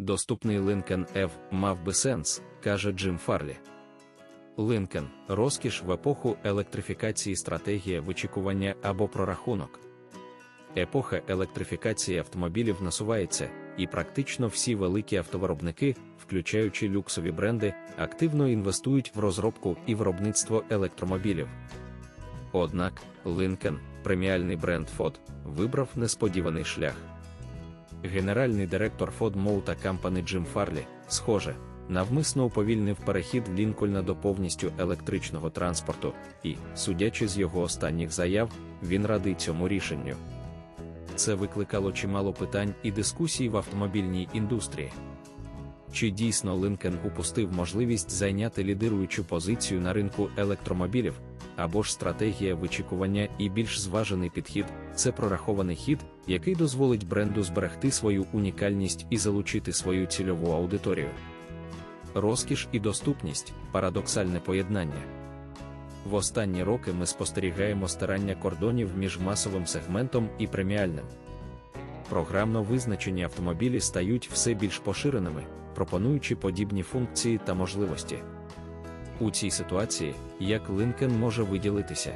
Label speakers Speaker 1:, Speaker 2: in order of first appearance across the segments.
Speaker 1: Доступний Lincoln F мав би сенс, каже Джим Фарлі. Lincoln – розкіш в епоху електрифікації стратегія вичікування або прорахунок. Епоха електрифікації автомобілів насувається, і практично всі великі автовиробники, включаючи люксові бренди, активно інвестують в розробку і виробництво електромобілів. Однак Lincoln, преміальний бренд Ford, вибрав несподіваний шлях. Генеральний директор Ford Motor Company Джим Фарлі, схоже, навмисно уповільнив перехід Лінкольна до повністю електричного транспорту, і, судячи з його останніх заяв, він радий цьому рішенню. Це викликало чимало питань і дискусій в автомобільній індустрії. Чи дійсно Линкен упустив можливість зайняти лідируючу позицію на ринку електромобілів, або ж стратегія вичікування і більш зважений підхід це прорахований хід, який дозволить бренду зберегти свою унікальність і залучити свою цільову аудиторію. Розкіш і доступність парадоксальне поєднання. В останні роки ми спостерігаємо старання кордонів між масовим сегментом і преміальним. Програмно визначені автомобілі стають все більш поширеними, пропонуючи подібні функції та можливості. У цій ситуації, як Lincoln може виділитися?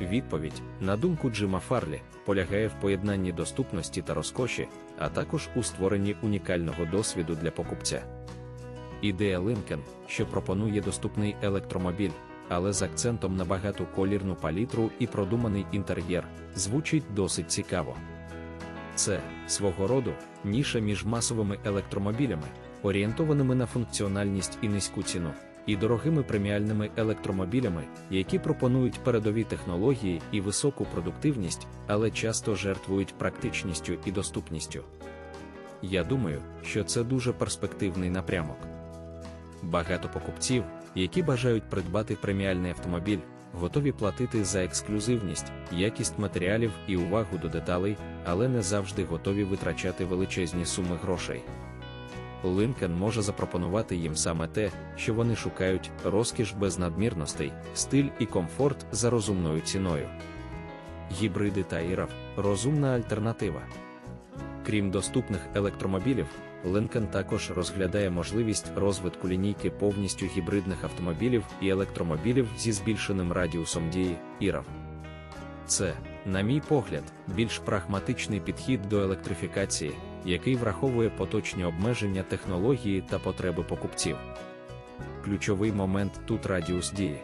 Speaker 1: Відповідь, на думку Джима Фарлі, полягає в поєднанні доступності та розкоші, а також у створенні унікального досвіду для покупця. Ідея Lincoln, що пропонує доступний електромобіль, але з акцентом на багатоколірну палітру і продуманий інтер'єр, звучить досить цікаво. Це свого роду ніша між масовими електромобілями, орієнтованими на функціональність і низьку ціну, і дорогими преміальними електромобілями, які пропонують передові технології і високу продуктивність, але часто жертвують практичністю і доступністю. Я думаю, що це дуже перспективний напрямок. Багато покупців, які бажають придбати преміальний автомобіль, готові платити за ексклюзивність, якість матеріалів і увагу до деталей, але не завжди готові витрачати величезні суми грошей. Линкен може запропонувати їм саме те, що вони шукають: розкіш без надмірностей, стиль і комфорт за розумною ціною. Гібриди та ірав розумна альтернатива. Крім доступних електромобілів, Lincoln також розглядає можливість розвитку лінійки повністю гібридних автомобілів і електромобілів зі збільшеним радіусом дії ІРАВ. Це, на мій погляд, більш прагматичний підхід до електрифікації, який враховує поточні обмеження технології та потреби покупців. Ключовий момент тут радіус дії.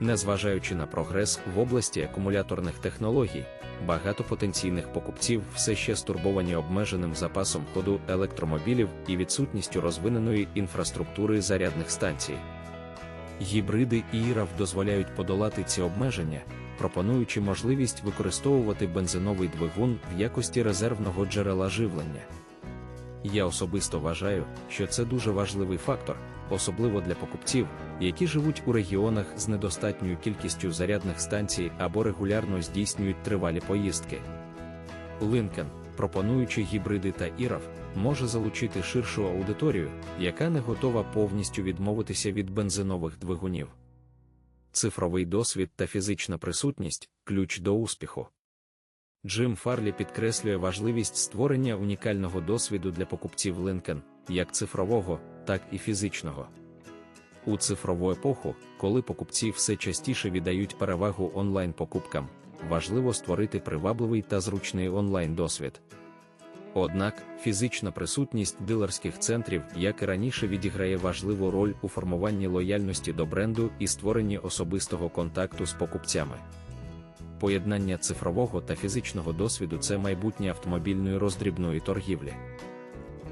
Speaker 1: Незважаючи на прогрес в області акумуляторних технологій, багато потенційних покупців все ще стурбовані обмеженим запасом ходу електромобілів і відсутністю розвиненої інфраструктури зарядних станцій. Гібриди ІРАВ дозволяють подолати ці обмеження, пропонуючи можливість використовувати бензиновий двигун в якості резервного джерела живлення. Я особисто вважаю, що це дуже важливий фактор, особливо для покупців, які живуть у регіонах з недостатньою кількістю зарядних станцій або регулярно здійснюють тривалі поїздки. Lincoln, пропонуючи гібриди та ІРАВ, може залучити ширшу аудиторію, яка не готова повністю відмовитися від бензинових двигунів. Цифровий досвід та фізична присутність ключ до успіху. Джим Фарлі підкреслює важливість створення унікального досвіду для покупців Lincoln, як цифрового, так і фізичного. У цифрову епоху, коли покупці все частіше віддають перевагу онлайн-покупкам, важливо створити привабливий та зручний онлайн-досвід. Однак фізична присутність дилерських центрів, як і раніше, відіграє важливу роль у формуванні лояльності до бренду і створенні особистого контакту з покупцями. Поєднання цифрового та фізичного досвіду це майбутнє автомобільної роздрібної торгівлі.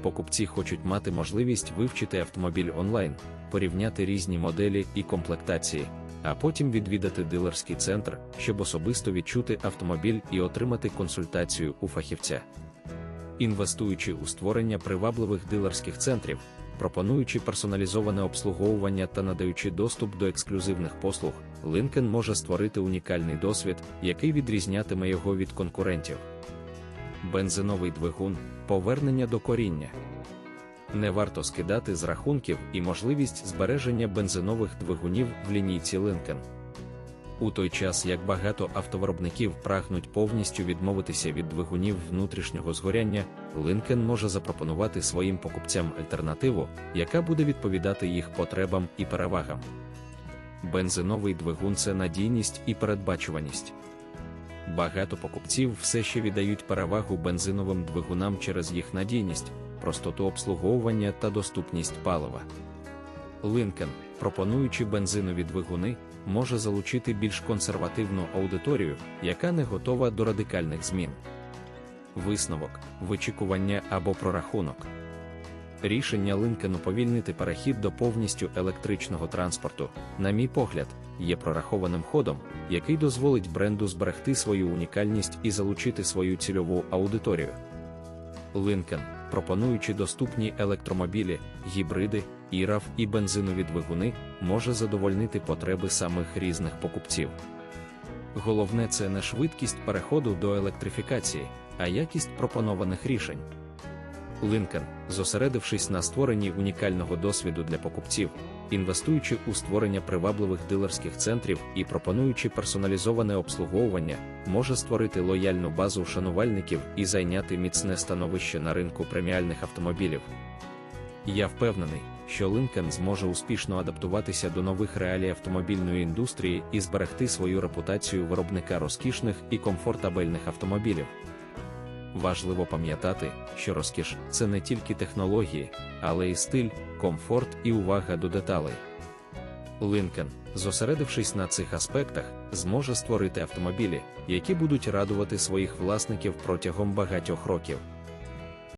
Speaker 1: Покупці хочуть мати можливість вивчити автомобіль онлайн, порівняти різні моделі і комплектації, а потім відвідати дилерський центр, щоб особисто відчути автомобіль і отримати консультацію у фахівця. Інвестуючи у створення привабливих дилерських центрів, пропонуючи персоналізоване обслуговування та надаючи доступ до ексклюзивних послуг, Lincoln може створити унікальний досвід, який відрізнятиме його від конкурентів. Бензиновий двигун повернення до коріння. Не варто скидати з рахунків і можливість збереження бензинових двигунів в лінійці Lincoln. У той час як багато автовиробників прагнуть повністю відмовитися від двигунів внутрішнього згоряння, Lincoln може запропонувати своїм покупцям альтернативу, яка буде відповідати їх потребам і перевагам. Бензиновий двигун це надійність і передбачуваність. Багато покупців все ще віддають перевагу бензиновим двигунам через їх надійність, простоту обслуговування та доступність палива. Lincoln, пропонуючи бензинові двигуни, може залучити більш консервативну аудиторію, яка не готова до радикальних змін. Висновок, вичікування або прорахунок. Рішення Линкену повільнити перехід до повністю електричного транспорту, на мій погляд, є прорахованим ходом, який дозволить бренду зберегти свою унікальність і залучити свою цільову аудиторію. Линкен, пропонуючи доступні електромобілі, гібриди, ІРАВ і бензинові двигуни, може задовольнити потреби самих різних покупців. Головне це не швидкість переходу до електрифікації, а якість пропонованих рішень. Линкен, зосередившись на створенні унікального досвіду для покупців, інвестуючи у створення привабливих дилерських центрів і пропонуючи персоналізоване обслуговування, може створити лояльну базу шанувальників і зайняти міцне становище на ринку преміальних автомобілів. Я впевнений, що Lincoln зможе успішно адаптуватися до нових реалій автомобільної індустрії і зберегти свою репутацію виробника розкішних і комфортабельних автомобілів. Важливо пам'ятати, що розкіш це не тільки технології, але й стиль, комфорт і увага до деталей. Линкен, зосередившись на цих аспектах, зможе створити автомобілі, які будуть радувати своїх власників протягом багатьох років.